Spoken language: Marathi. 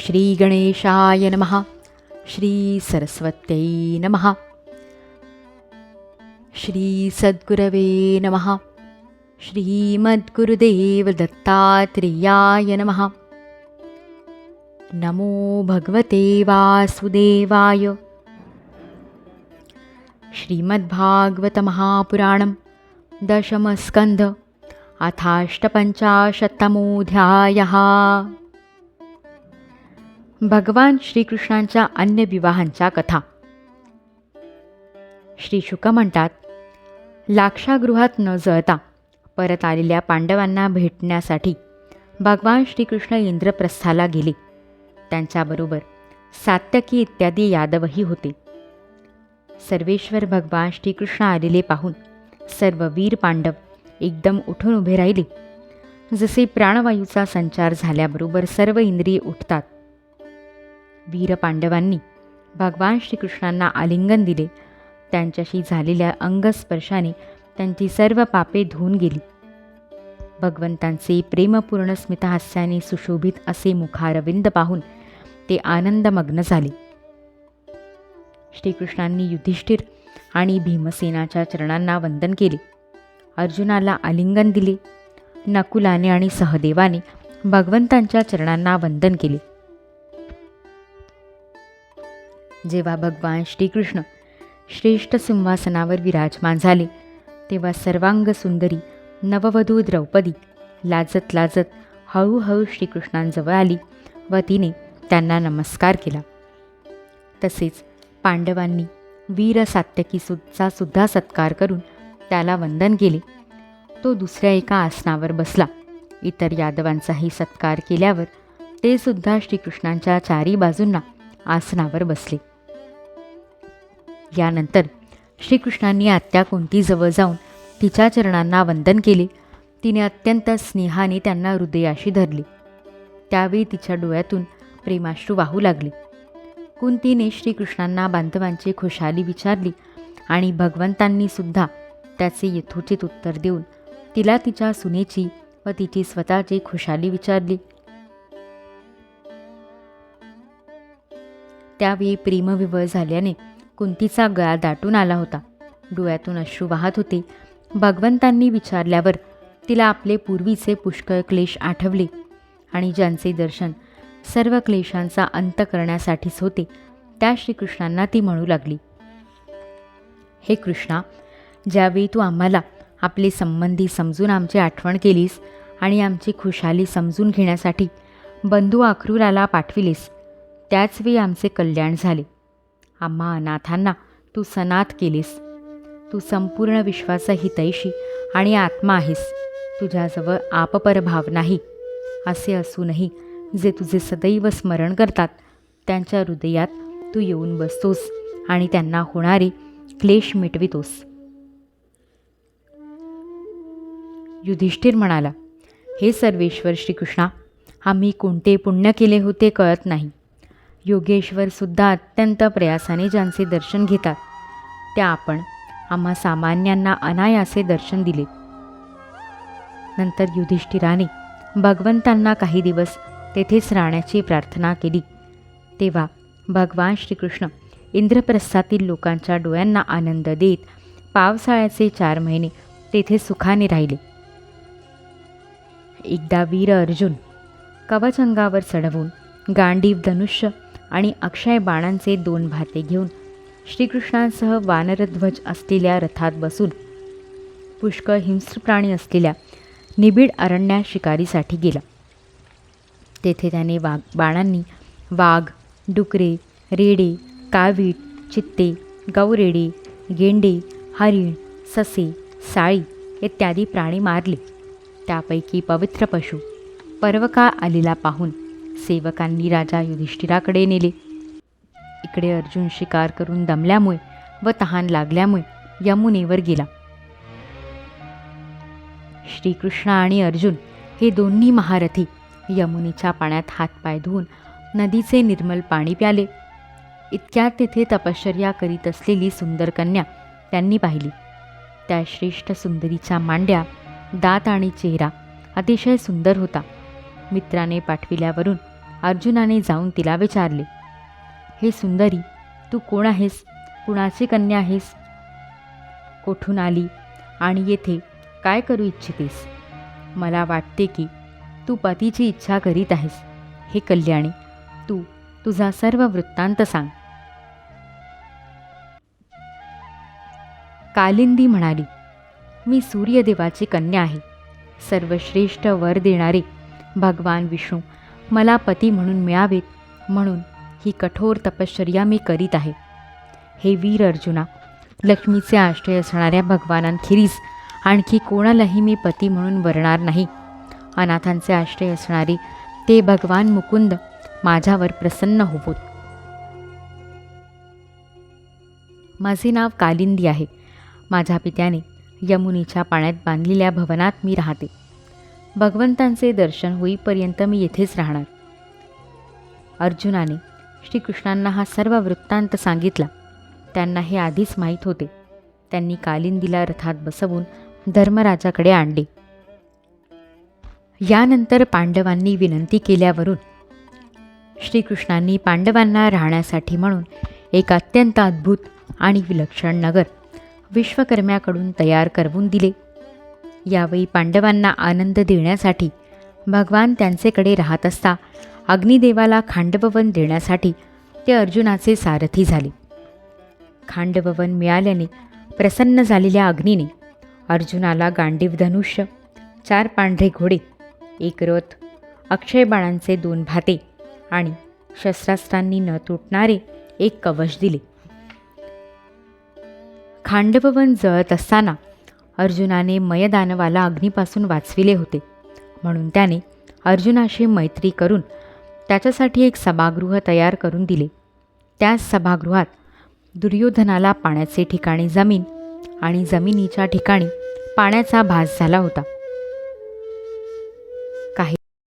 श्रीगणेशाय नमः। श्रीसरस्वत्यै नमः। श्रीसद्गुरवे नमः। श्रीमद्गुरुदेवदत्तात्रेयाय नमः। नमो भगवते वासुदेवाय। श्रीमद्भागवतमहापुराणं दशमस्कन्ध अथाष्टपञ्चाशत्तमोऽध्यायः। भगवान श्रीकृष्णांच्या अन्य विवाहांच्या कथा. श्री शुक म्हणतात लाक्षागृहात न जळता परत आलेल्या पांडवांना भेटण्यासाठी भगवान श्रीकृष्ण इंद्रप्रस्थाला गेले. त्यांच्याबरोबर सात्यकी इत्यादी यादवही होते. सर्वेश्वर भगवान श्रीकृष्ण आलेले पाहून सर्व वीर पांडव एकदम उठून उभे राहिले. जसे प्राणवायूचा संचार झाल्याबरोबर सर्व इंद्रिये उठतात वीर पांडवांनी भगवान श्रीकृष्णांना आलिंगन दिले. त्यांच्याशी झालेल्या अंगस्पर्शाने त्यांची सर्व पापे धुवून गेली. भगवंतांचे प्रेमपूर्ण स्मितहास्याने सुशोभित असे मुखारविंद पाहून ते आनंदमग्न झाले. श्रीकृष्णांनी युधिष्ठिर आणि भीमसेनाच्या चरणांना वंदन केले. अर्जुनाला आलिंगन दिले. नकुलाने आणि सहदेवाने भगवंतांच्या चरणांना वंदन केले. जेव्हा भगवान श्रीकृष्ण श्रेष्ठ सिंहासनावर विराजमान झाले तेव्हा सर्वांग सुंदरी नववधू द्रौपदी लाजत लाजत हळूहळू श्रीकृष्णांजवळ आली व तिने त्यांना नमस्कार केला. तसेच पांडवांनी वीर सात्यकीसुचा सुद्धा सत्कार करून त्याला वंदन केले. तो दुसऱ्या एका आसनावर बसला. इतर यादवांचाही सत्कार केल्यावर ते सुद्धा श्रीकृष्णांच्या चारी बाजूंना आसनावर बसले. यानंतर श्रीकृष्णांनी आत्या कुंतीजवळ जाऊन तिच्या चरणांना वंदन केले. तिने अत्यंत स्नेहाने त्यांना हृदयाशी धरले. त्यावेळी तिच्या डोळ्यातून प्रेमाश्रू वाहू लागले. कुंतीने श्रीकृष्णांना बांधवांची खुशाली विचारली आणि भगवंतांनी सुद्धा त्याचे यथोचित उत्तर देऊन तिला तिच्या सुनेची व तिची स्वतःची खुशाली विचारली. त्यावेळी प्रेमविवळ झाल्याने कुंतीचा गळा दाटून आला होता. डोळ्यातून अश्रू वाहत होते. भगवंतांनी विचारल्यावर तिला आपले पूर्वीचे पुष्कळ क्लेश आठवले आणि ज्यांचे दर्शन सर्व क्लेशांचा अंत करण्यासाठीच होते त्या श्रीकृष्णांना ती म्हणू लागली हे कृष्णा ज्यावेळी तू आम्हाला आपले संबंधी समजून आमची आठवण केलीस आणि आमची खुशाली समजून घेण्यासाठी बंधू अक्रूराला पाठविलेस त्याचवेळी आमचे कल्याण झाले. आम्हा अनाथांना तू सनाथ केलीस. तू संपूर्ण विश्वाचा हितैषी आणि आत्मा आहेस. तुझ्याजवळ आपपरभाव नाही. असे असूनही जे तुझे सदैव स्मरण करतात त्यांच्या हृदयात तू येऊन बसतोस आणि त्यांना होणारे क्लेश मिटवितोस. युधिष्ठिर म्हणाला हे सर्वेश्वर श्रीकृष्णा आम्ही कोणते पुण्य केले होते कळत नाही. योगेश्वरसुद्धा अत्यंत प्रयासाने ज्यांचे दर्शन घेतात. त्या आपण आम्हा सामान्यांना अनायासे दर्शन दिले. नंतर युधिष्ठिराने भगवंतांना काही दिवस तेथेच राहण्याची प्रार्थना केली. तेव्हा भगवान श्रीकृष्ण इंद्रप्रस्थातील लोकांच्या डोळ्यांना आनंद देत पावसाळ्याचे चार महिने तेथे सुखाने राहिले. एकदा वीर अर्जुन कवचंगावर चढवून गांडीव धनुष्य आणि अक्षय बाणांचे दोन भाते घेऊन श्रीकृष्णांसह वानरध्वज असलेल्या रथात बसून पुष्कळ हिंस्र प्राणी असलेल्या निबिड अरण्यात शिकारीसाठी गेला. तेथे त्याने वाघ बाणांनी वाघ डुकरे रेडे कावीट चित्ते गौरेडे गेंडे हरिण ससे साळी इत्यादी प्राणी मारले. त्यापैकी पवित्र पशु पर्वकाळ आलेला पाहून सेवकांनी राजा युधिष्ठिराकडे नेले. इकडे अर्जुन शिकार करून दमल्यामुळे व तहान लागल्यामुळे यमुनेवर गेला. श्रीकृष्ण आणि अर्जुन हे दोन्ही महारथी यमुनेच्या पाण्यात हातपाय धुवून नदीचे निर्मल पाणी प्याले. इतक्यात तिथे तपश्चर्या करीत असलेली सुंदर कन्या त्यांनी पाहिली. त्या श्रेष्ठ सुंदरीच्या मांड्या दात आणि चेहरा अतिशय सुंदर होता. मित्राने पाठविल्यावरून अर्जुनाने जाऊन तिला विचारले हे सुंदरी तू कोण आहेस? कुणाची कन्या आहेस? कोठून आली आणि येथे काय करू इच्छितेस? मला वाटते की तू पतीची इच्छा करीत आहेस. हे कल्याणी तू तुझा सर्व वृत्तांत सांग. कालिंदी म्हणाली मी सूर्यदेवाची कन्या आहे. सर्वश्रेष्ठ वर देणारे भगवान विष्णू मला पती म्हणून मिळावेत म्हणून ही कठोर तपश्चर्या मी करीत आहे. हे वीर अर्जुना लक्ष्मीचे आश्रय असणाऱ्या भगवानांखेरीज आणखी कोणालाही मी पती म्हणून वरणार नाही. अनाथांचे आश्रय असणारे ते भगवान मुकुंद माझ्यावर प्रसन्न होवोत. माझे नाव कालिंदी आहे. माझ्या पित्याने यमुनेच्या पाण्यात बांधलेल्या भवनात मी राहते. भगवंतांचे दर्शन होईपर्यंत मी येथेच राहणार. अर्जुनाने श्रीकृष्णांना हा सर्व वृत्तांत सांगितला. त्यांना हे आधीच माहीत होते. त्यांनी कालिंदीला रथात बसवून धर्मराजाकडे आणले. यानंतर पांडवांनी विनंती केल्यावरून श्रीकृष्णांनी पांडवांना राहण्यासाठी म्हणून एक अत्यंत अद्भुत आणि विलक्षण नगर विश्वकर्म्याकडून तयार करवून दिले. यावेळी पांडवांना आनंद देण्यासाठी भगवान त्यांचेकडे राहत असता अग्निदेवाला खांडववन देण्यासाठी ते अर्जुनाचे सारथी झाले. खांडववन मिळाल्याने प्रसन्न झालेल्या अग्नीने अर्जुनाला गांडीव धनुष्य चार पांढरे घोडे एक रथ अक्षय बाणांचे दोन भाते आणि शस्त्रास्त्रांनी न तुटणारे एक कवच दिले. खांडववन जळत असताना अर्जुनाने मयदानवाला अग्नीपासून वाचविले होते. म्हणून त्याने अर्जुनाशी मैत्री करून त्याच्यासाठी एक सभागृह तयार करून दिले. त्याच सभागृहात दुर्योधनाला पाण्याचे ठिकाणी जमीन आणि जमिनीच्या ठिकाणी पाण्याचा भास झाला होता.